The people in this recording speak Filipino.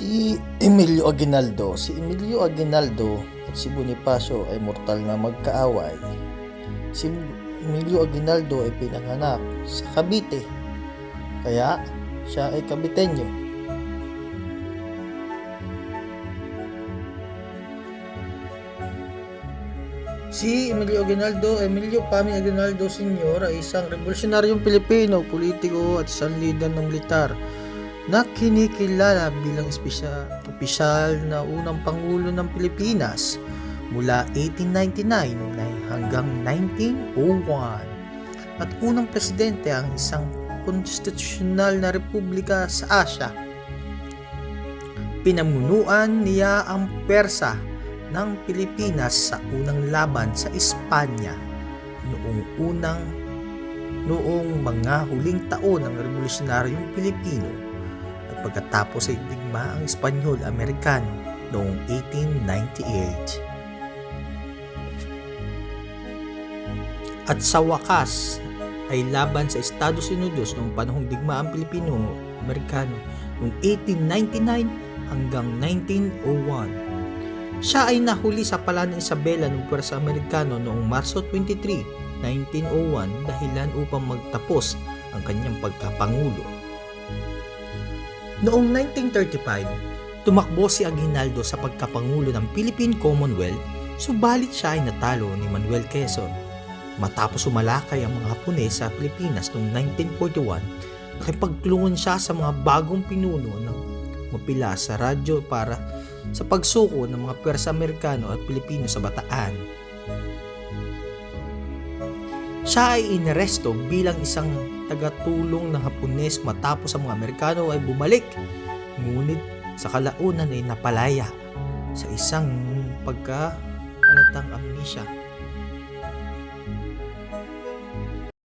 Si Emilio Aguinaldo, si Emilio Aguinaldo at si Bonifacio ay mortal na magkaaway. Si Emilio Aguinaldo ay pinanganak sa Cavite, kaya siya ay Caviteño. Si Emilio Aguinaldo, Emilio Pami Aguinaldo Sr. ay isang revolusyonaryong Pilipino, politiko at isang lider ng militar na kinikilala bilang espesyal, opisyal na unang Pangulo ng Pilipinas mula 1899 hanggang 1901 at unang presidente ang isang konstitusyonal na republika sa Asya. Pinamunuan niya ang Persa ng Pilipinas sa unang laban sa Espanya noong unang noong mga huling taon ng revolusyonaryong Pilipino pagkatapos ay digma ang Espanyol-Amerikano noong 1898. At sa wakas ay laban sa Estados Unidos noong panahong digmaan Pilipino-Amerikano noong 1899 hanggang 1901. Siya ay nahuli sa pala ng Isabela ng Pwersa Amerikano noong Marso 23, 1901 dahilan upang magtapos ang kanyang pagkapangulo. Noong 1935, tumakbo si Aguinaldo sa pagkapangulo ng Philippine Commonwealth subalit siya ay natalo ni Manuel Quezon. Matapos sumalakay ang mga Hapones sa Pilipinas noong 1941, nakipagtulungan siya sa mga bagong pinuno ng mapila sa radyo para sa pagsuko ng mga Persa Amerikano at Pilipino sa Bataan. Siya ay inaresto bilang isang tagatulong ng Hapones matapos ang mga Amerikano ay bumalik. Ngunit sa kalaunan ay napalaya sa isang pagka halatang amnesia.